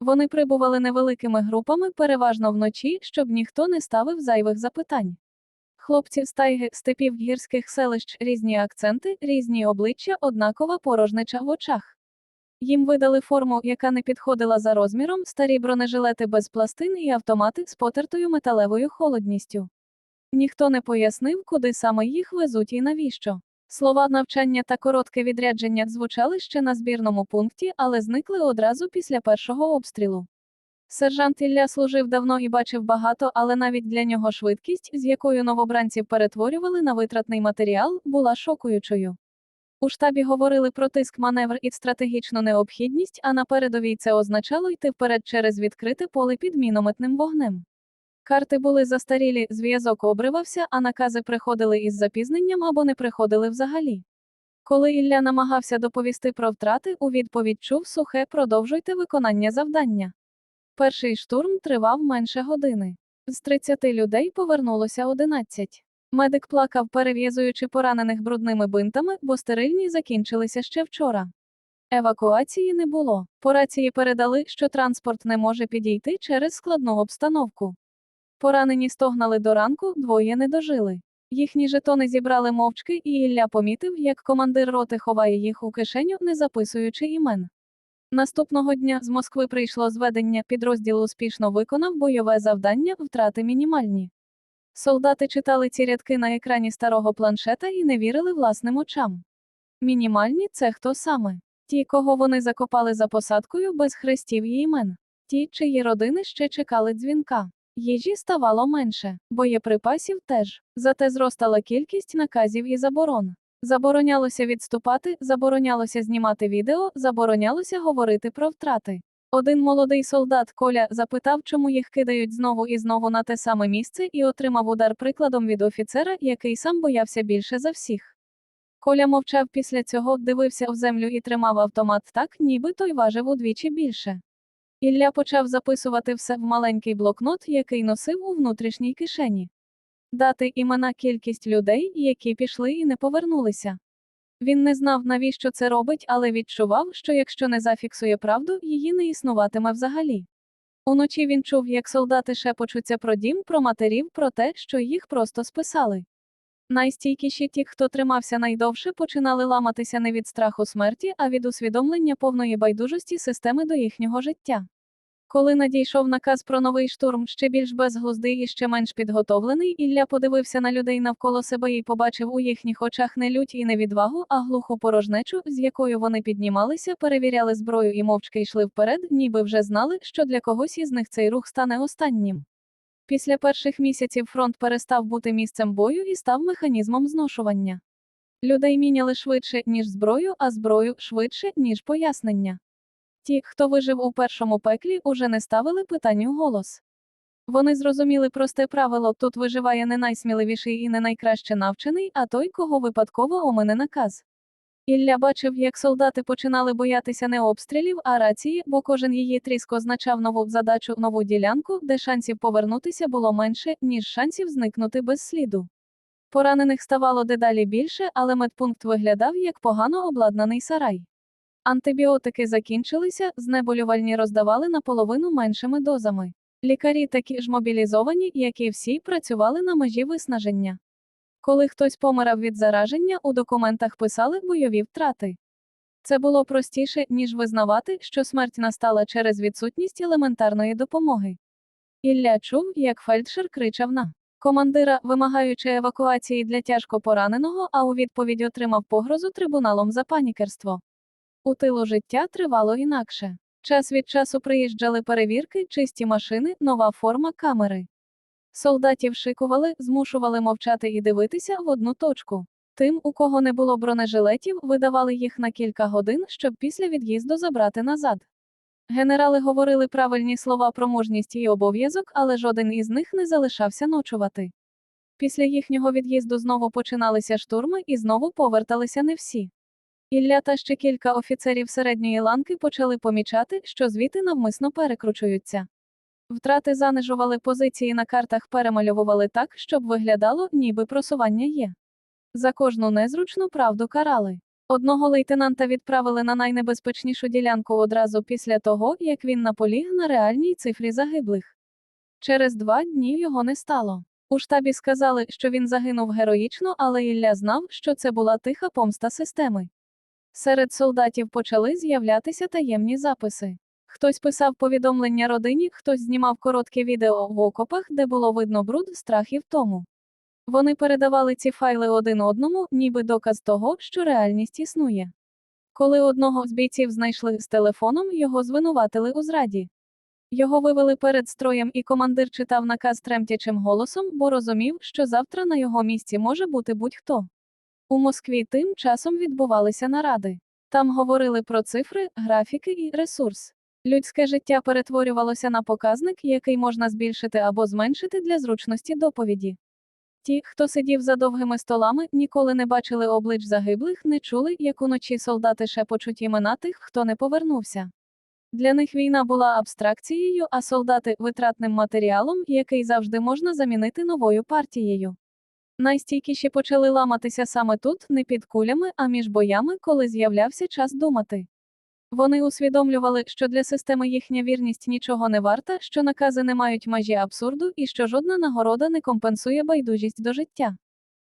Вони прибували невеликими групами, переважно вночі, щоб ніхто не ставив зайвих запитань. Хлопці з тайги, степів гірських селищ, різні акценти, різні обличчя, однакова порожнича в очах. Їм видали форму, яка не підходила за розміром, старі бронежилети без пластин і автомати з потертою металевою холодністю. Ніхто не пояснив, куди саме їх везуть і навіщо. Слова навчання та коротке відрядження звучали ще на збірному пункті, але зникли одразу після першого обстрілу. Сержант Ілля служив давно і бачив багато, але навіть для нього швидкість, з якою новобранців перетворювали на витратний матеріал, була шокуючою. У штабі говорили про тиск маневр і стратегічну необхідність, а на передовій це означало йти вперед через відкрите поле під мінометним вогнем. Карти були застарілі, зв'язок обривався, а накази приходили із запізненням або не приходили взагалі. Коли Ілля намагався доповісти про втрати, у відповідь чув сухе продовжуйте виконання завдання. Перший штурм тривав менше години. З 30 людей повернулося 11. Медик плакав, перев'язуючи поранених брудними бинтами, бо стерильні закінчилися ще вчора. Евакуації не було. По рації передали, що транспорт не може підійти через складну обстановку. Поранені стогнали до ранку, двоє не дожили. Їхні жетони зібрали мовчки, і Ілля помітив, як командир роти ховає їх у кишеню, не записуючи імен. Наступного дня з Москви прийшло зведення, підрозділ успішно виконав бойове завдання, втрати мінімальні. Солдати читали ці рядки на екрані старого планшета і не вірили власним очам. Мінімальні це хто саме? Ті, кого вони закопали за посадкою без хрестів і імен. Ті, чиї родини ще чекали дзвінка. Їжі ставало менше, боєприпасів теж. Зате зростала кількість наказів і заборон. Заборонялося відступати, заборонялося знімати відео, заборонялося говорити про втрати. Один молодий солдат Коля запитав, чому їх кидають знову і знову на те саме місце, і отримав удар прикладом від офіцера, який сам боявся більше за всіх. Коля мовчав після цього, дивився в землю і тримав автомат так, ніби той важив удвічі більше. Ілля почав записувати все в маленький блокнот, який носив у внутрішній кишені. Дати імена кількість людей, які пішли і не повернулися. Він не знав, навіщо це робить, але відчував, що якщо не зафіксує правду, її не існуватиме взагалі. Уночі він чув, як солдати шепочуться про дім, про матерів, про те, що їх просто списали. Найстійкіші ті, хто тримався найдовше, починали ламатися не від страху смерті, а від усвідомлення повної байдужості системи до їхнього життя. Коли надійшов наказ про новий штурм, ще більш безглуздий і ще менш підготовлений, Ілля подивився на людей навколо себе і побачив у їхніх очах не лють і не відвагу, а глуху порожнечу, з якою вони піднімалися, перевіряли зброю і мовчки йшли вперед, ніби вже знали, що для когось із них цей рух стане останнім. Після перших місяців фронт перестав бути місцем бою і став механізмом зношування. Людей міняли швидше, ніж зброю, а зброю швидше, ніж пояснення. Ті, хто вижив у першому пеклі, уже не ставили питань у голос. Вони зрозуміли просте правило тут виживає не найсміливіший і не найкраще навчений, а той, кого випадково омине наказ. Ілля бачив, як солдати починали боятися не обстрілів, а рації, бо кожен її тріск означав нову задачу, нову ділянку, де шансів повернутися було менше, ніж шансів зникнути без сліду. Поранених ставало дедалі більше, але медпункт виглядав як погано обладнаний сарай. Антибіотики закінчилися, знеболювальні роздавали наполовину меншими дозами. Лікарі такі ж мобілізовані, як і всі, працювали на межі виснаження. Коли хтось помирав від зараження, у документах писали бойові втрати. Це було простіше, ніж визнавати, що смерть настала через відсутність елементарної допомоги. Ілля чув, як фельдшер кричав на командира, вимагаючи евакуації для тяжко пораненого, а у відповідь отримав погрозу трибуналом за панікерство. У тилу життя тривало інакше. Час від часу приїжджали перевірки, чисті машини, нова форма камери. Солдатів шикували, змушували мовчати і дивитися в одну точку. Тим, у кого не було бронежилетів, видавали їх на кілька годин, щоб після від'їзду забрати назад. Генерали говорили правильні слова про мужність і обов'язок, але жоден із них не залишався ночувати. Після їхнього від'їзду знову починалися штурми і знову поверталися не всі. Ілля та ще кілька офіцерів середньої ланки почали помічати, що звіти навмисно перекручуються. Втрати занижували позиції на картах, перемальовували так, щоб виглядало, ніби просування є. За кожну незручну правду карали. Одного лейтенанта відправили на найнебезпечнішу ділянку одразу після того, як він наполіг на реальній цифрі загиблих. Через два дні його не стало. У штабі сказали, що він загинув героїчно, але Ілля знав, що це була тиха помста системи. Серед солдатів почали з'являтися таємні записи. Хтось писав повідомлення родині, хтось знімав коротке відео в окопах, де було видно бруд, страх і втому. Вони передавали ці файли один одному, ніби доказ того, що реальність існує. Коли одного з бійців знайшли з телефоном, його звинуватили у зраді. Його вивели перед строєм, і командир читав наказ тремтячим голосом, бо розумів, що завтра на його місці може бути будь-хто. У Москві тим часом відбувалися наради. Там говорили про цифри, графіки і ресурс. Людське життя перетворювалося на показник, який можна збільшити або зменшити для зручності доповіді. Ті, хто сидів за довгими столами, ніколи не бачили облич загиблих, не чули, як уночі солдати шепочуть імена тих, хто не повернувся. Для них війна була абстракцією, а солдати витратним матеріалом, який завжди можна замінити новою партією. Найстійкіші почали ламатися саме тут, не під кулями, а між боями, коли з'являвся час думати. Вони усвідомлювали, що для системи їхня вірність нічого не варта, що накази не мають межі абсурду і що жодна нагорода не компенсує байдужість до життя.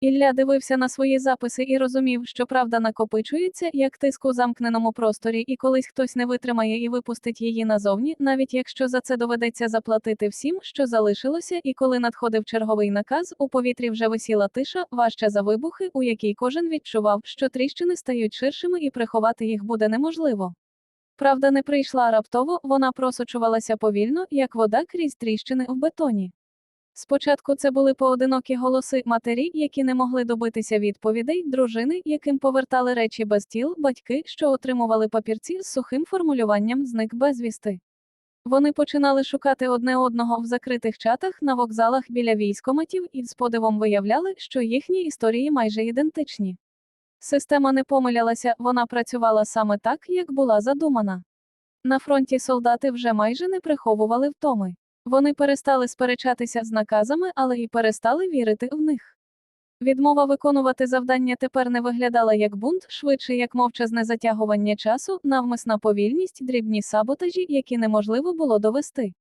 Ілля дивився на свої записи і розумів, що правда накопичується, як тиск у замкненому просторі, і колись хтось не витримає і випустить її назовні, навіть якщо за це доведеться заплатити всім, що залишилося, і коли надходив черговий наказ, у повітрі вже висіла тиша, важче за вибухи, у якій кожен відчував, що тріщини стають ширшими і приховати їх буде неможливо. Правда не прийшла раптово, вона просочувалася повільно, як вода крізь тріщини в бетоні. Спочатку це були поодинокі голоси матері, які не могли добитися відповідей, дружини, яким повертали речі без тіл, батьки, що отримували папірці з сухим формулюванням зник безвісти. Вони починали шукати одне одного в закритих чатах на вокзалах біля військоматів і з подивом виявляли, що їхні історії майже ідентичні. Система не помилялася, вона працювала саме так, як була задумана. На фронті солдати вже майже не приховували втоми. Вони перестали сперечатися з наказами, але і перестали вірити в них. Відмова виконувати завдання тепер не виглядала як бунт, швидше як мовчазне затягування часу, навмисна повільність, дрібні саботажі, які неможливо було довести.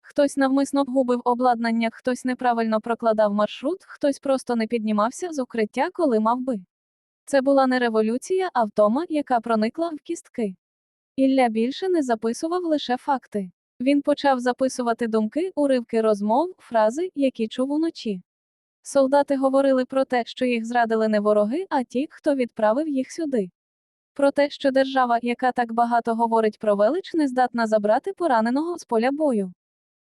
Хтось навмисно губив обладнання, хтось неправильно прокладав маршрут, хтось просто не піднімався з укриття, коли мав би. Це була не революція, а втома, яка проникла в кістки. Ілля більше не записував лише факти. Він почав записувати думки, уривки розмов, фрази, які чув уночі. Солдати говорили про те, що їх зрадили не вороги, а ті, хто відправив їх сюди. Про те, що держава, яка так багато говорить про велич, не здатна забрати пораненого з поля бою.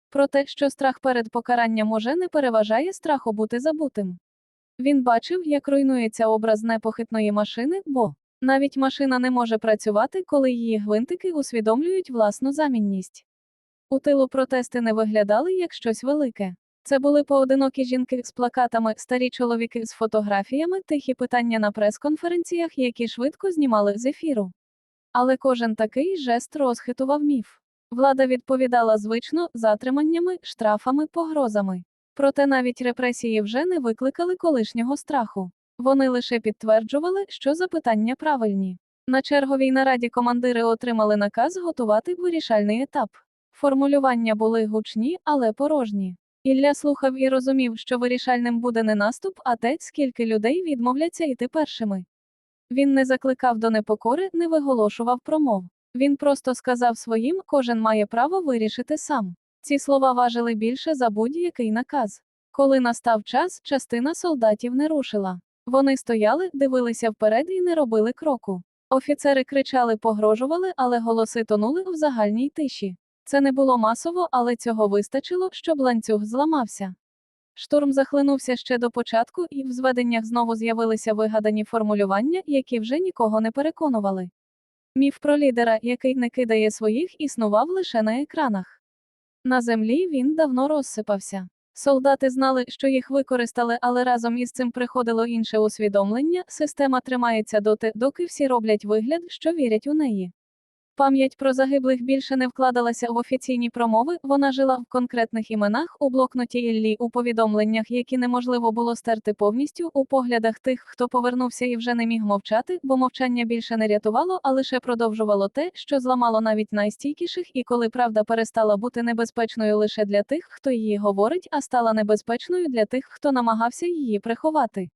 Про те, що страх перед покаранням уже не переважає страху бути забутим. Він бачив, як руйнується образ непохитної машини, бо навіть машина не може працювати, коли її гвинтики усвідомлюють власну замінність. У тилу протести не виглядали як щось велике. Це були поодинокі жінки з плакатами, старі чоловіки з фотографіями, тихі питання на прес-конференціях, які швидко знімали з ефіру. Але кожен такий жест розхитував міф. Влада відповідала звично затриманнями, штрафами, погрозами. Проте навіть репресії вже не викликали колишнього страху. Вони лише підтверджували, що запитання правильні. На черговій нараді командири отримали наказ готувати вирішальний етап. Формулювання були гучні, але порожні. Ілля слухав і розумів, що вирішальним буде не наступ, а те, скільки людей відмовляться йти першими. Він не закликав до непокори, не виголошував промов. Він просто сказав своїм, кожен має право вирішити сам. Ці слова важили більше за будь-який наказ. Коли настав час, частина солдатів не рушила. Вони стояли, дивилися вперед і не робили кроку. Офіцери кричали, погрожували, але голоси тонули в загальній тиші. Це не було масово, але цього вистачило, щоб ланцюг зламався. Штурм захлинувся ще до початку, і в зведеннях знову з'явилися вигадані формулювання, які вже нікого не переконували. Міф про лідера, який не кидає своїх, існував лише на екранах. На землі він давно розсипався. Солдати знали, що їх використали, але разом із цим приходило інше усвідомлення система тримається доти, доки всі роблять вигляд, що вірять у неї. Пам'ять про загиблих більше не вкладалася в офіційні промови, вона жила в конкретних іменах, у блокноті Іллі, у повідомленнях, які неможливо було стерти повністю, у поглядах тих, хто повернувся і вже не міг мовчати, бо мовчання більше не рятувало, а лише продовжувало те, що зламало навіть найстійкіших, і коли правда перестала бути небезпечною лише для тих, хто її говорить, а стала небезпечною для тих, хто намагався її приховати.